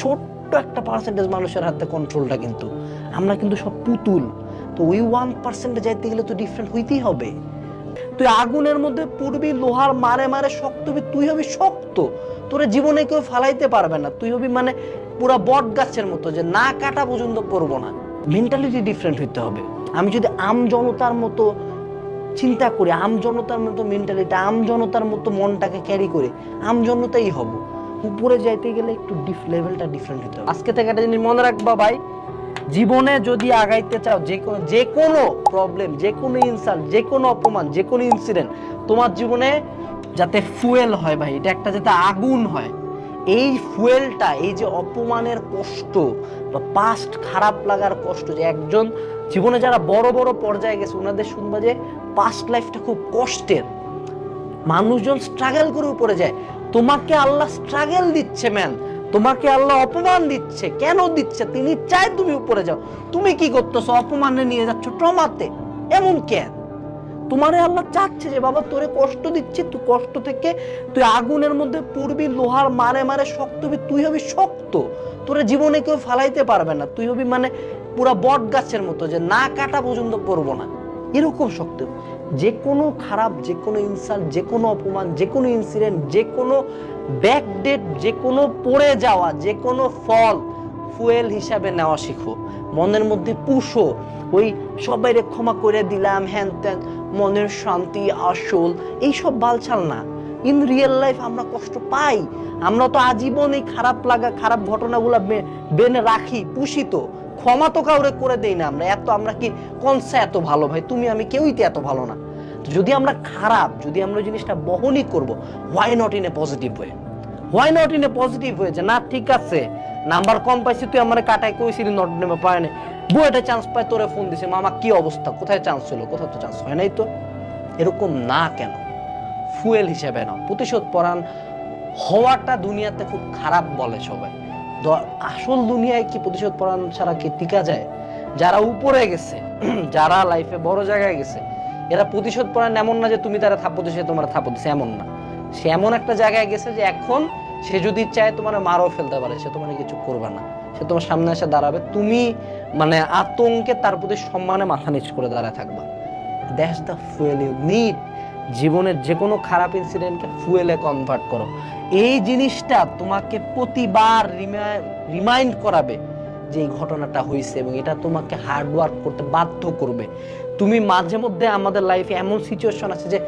ছোট্ট একটা পার্সেন্টেজ মানুষের হাতে কন্ট্রোলটা কিন্তু। আমরা কিন্তু সব পুতুল। তো ওই ওয়ান পার্সেন্টে যাইতে গেলে তো ডিফারেন্ট হইতেই হবে। তুই আগুনের মধ্যে পড়বি, লোহার মারে মারে শক্ত হবি, তুই হবি শক্ত। তোর জীবনে কেউ ফালাইতে পারবে না। তুই হবি মানে পুরা বট গাছের মতো যে না কাটা পর্যন্ত পড়ব না। মেন্টালিটি ডিফারেন্ট হইতে হবে। আমি যদি আম জনতার মতো চিন্তা করি, আম জনতার মতো মেন্টালিটি আম জনতার মতো মনটাকে ক্যারি করে, আম জনতাই হব। উপরে যাইতে গেলে একটু ডিফ লেভেলটা ডিফারেন্ট হতে হবে। আজকে থেকে একটা জিনিস মনে রাখবা ভাই, জীবনে যদি আগাইতে চাও, যে কোনো যে কোনো প্রবলেম যে কোনো ইনসাল্ট যে কোনো অপমান, যে কোনো ইনসিডেন্ট তোমার জীবনে যাতে ফুয়েল হয় ভাই, এটা একটা যাতে আগুন হয়। এই ফুয়েলটা এই যে অপমানের কষ্ট বা পাস্ট খারাপ লাগার কষ্ট, যে একজন জীবনে যারা বড় বড় পর্যায়ে গেছে, ওনাদের শুনবা যে পাস্ট লাইফটা খুব কষ্টের। মানুষজন স্ট্রাগল করে উপরে যায়। তোমাকে আল্লাহ স্ট্রাগল দিচ্ছে ম্যান তোমাকে আল্লাহ অপমান দিচ্ছে। কেন দিচ্ছে? তিনি চায় তুমি উপরে যাও। তুমি কি করতেছো? অপমানে নিয়ে যাচ্ছ ট্রমাতে। এমন কেন তোমারে আল্লাহ চাচ্ছে যে, বাবা, তোরে কষ্ট দিচ্ছে তুই কষ্ট থেকে তুই আগুনের মধ্যে পড়বি, লোহার মারে মারে শক্ত হবি, তুই হবি শক্ত। তোরে জীবনে কেউ ফালাইতে পারবে না। তুই হবি মানে পুরা বট গাছের মতো যে, না কাটা পর্যন্ত পড়ব না। এরকম শক্ত। যে কোনো খারাপ, যে কোনো ইনসাল্ট যে কোনো অপমান, যে কোনো ইনসিডেন্ট যে কোনো ব্যাকডেট যে কোনো পড়ে যাওয়া, যে কোনো ফল ফুয়েল হিসাবে নেওয়া শিখো। মনের মধ্যে পুষো। ওই সবাইরে ক্ষমা করে দিলাম, হ্যান ত্যান, মনের শান্তি, আসল, এইসব বালছাল না। ইন রিয়েল লাইফ আমরা কষ্ট পাই। আমরা তো আজীবন এই খারাপ লাগা, খারাপ ঘটনাগুলো বেনে রাখি, পুষি তো। ক্ষমা তো কাউরে করে দেই না আমরা। এত আমরা কি কনসা এত ভালো ভাই? তুমি, আমি কেউই তো এত ভালো না। যদি আমরা খারাপ, যদি আমরা জিনিসটা বহনই করব why not in a positive way why not in a positive way যে না, ঠিক আছে, নাম্বার কম পাইছি, তুই আমার কাটায় কইছিলি নট নেমে পায় না বুয়েটে চান্স পায়, তোরে ফোন দিছে, মামা, কি অবস্থা? কোথায় চান্স হলো কোথাও তো চান্স হয় নাই তো। এরকম না কেন? ফুয়েল হিসেবে নাও। প্রতিশোধ পরাণ হওয়াটা দুনিয়াতে খুব খারাপ বলে সবাই। আসল দুনিয়ায় কি প্রতিশোধ পরাণ ছাড়া কি টিকা যায়? যারা উপরে গেছে, যারা লাইফে বড় জায়গায় গেছে, এরা প্রতিশোধ পরায়ণ এমন না যে তুমি তারা থাপ্পো দিছে তোমার থাপ্পো দিছে, এমন না। সে এমন একটা জায়গায় গেছে যে এখন সে যদি চায় তোমার মারও ফেলতে পারে, সে তোমার কিছু করবে না। সে তোমার সামনে এসে দাঁড়াবে। তুমি মানে আতঙ্কে তার প্রতি সম্মানে মাথা নিচ করে দাঁড়ায় থাকবা। That's the fuel you need জীবনের যে কোনো খারাপ ইনসিডেন্টকে ফুয়েলে কনভার্ট করো। এই জিনিসটা তোমাকে প্রতিবার রিমাইন্ড করাবে যে এই ঘটনাটা হয়েছে এবং এটা তোমাকে হার্ড ওয়ার্ক করতে বাধ্য করবে। তুমি মাঝে মধ্যে আমাদের লাইফে এমন সিচুয়েশন আছে যে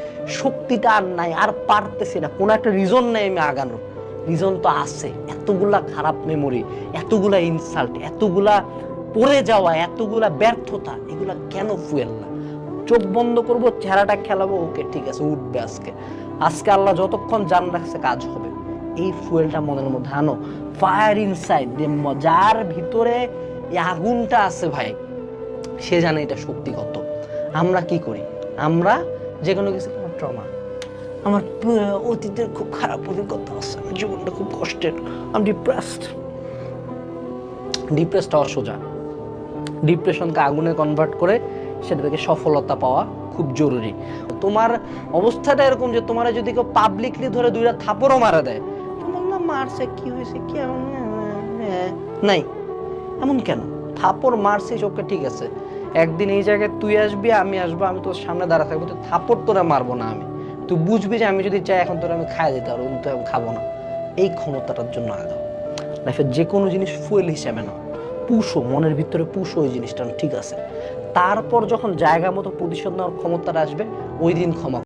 শক্তিটা আর নাই, আর পারতেছি না। কোনো একটা রিজন নেই আমি আগানোর। রিজন তো আছে। এতগুলা খারাপ মেমোরি এতগুলা ইনসাল্ট এতগুলা পড়ে যাওয়া, এতগুলা ব্যর্থতা, এগুলা কেন ফুয়েল না? চোখ বন্ধ করব, চেহারাটা খেলাবো, ওকে ঠিক আছে, উঠবে আজকে। আজকে আল্লাহ যতক্ষণ জান রাখছে কাজ হবে। এই ফুয়েলটা মনের মধ্যে, আনো ফায়ার ইনসাইড যার ভিতরে আগুনটা আছে ভাই, সে জানে এটা শক্তি কত। আমরা কি করি? আমরা যে কোনো কিছু, আমার ট্রমা আমার অতীতের খুব খারাপ অভিজ্ঞতা আছে, আমার জীবনটা খুব কষ্টের। আমি ডিপ্রেসড ডিপ্রেসড হওয়া সোজা। ডিপ্রেশনকে আগুনে কনভার্ট করে সেটা থেকে সফলতা পাওয়া খুব জরুরি। তোমার অবস্থাটা এরকম যে তোমার যদি কেউ পাবলিকলি ধরে দুইটা থাপড়ও মারা দেয় তোমার না মারছে কি হয়েছে কি হ্যাঁ, নাই। এমন কেন? থাপড় মারছিস ওকে ঠিক আছে। একদিন এই জায়গায় তুই আসবি আমি আসব আমি তোর সামনে দাঁড়া থাকব তুই থাপড় তোরা মারবো না আমি। তুই বুঝবি যে আমি যদি চাই এখন তোরা আমি খাই দিতে পারব কিন্তু আমি খাব না। এই ক্ষমতাটার জন্য আগাও। লাইফের যে কোনো জিনিস ফুয়েল হিসাবে না পুষো মনের ভিতরে পুষো ওই জিনিসটা ঠিক আছে। তারপর যখন জায়গা মতো প্রতিশোধ নেওয়ার ক্ষমতাটা আসবে ওই দিন ক্ষমা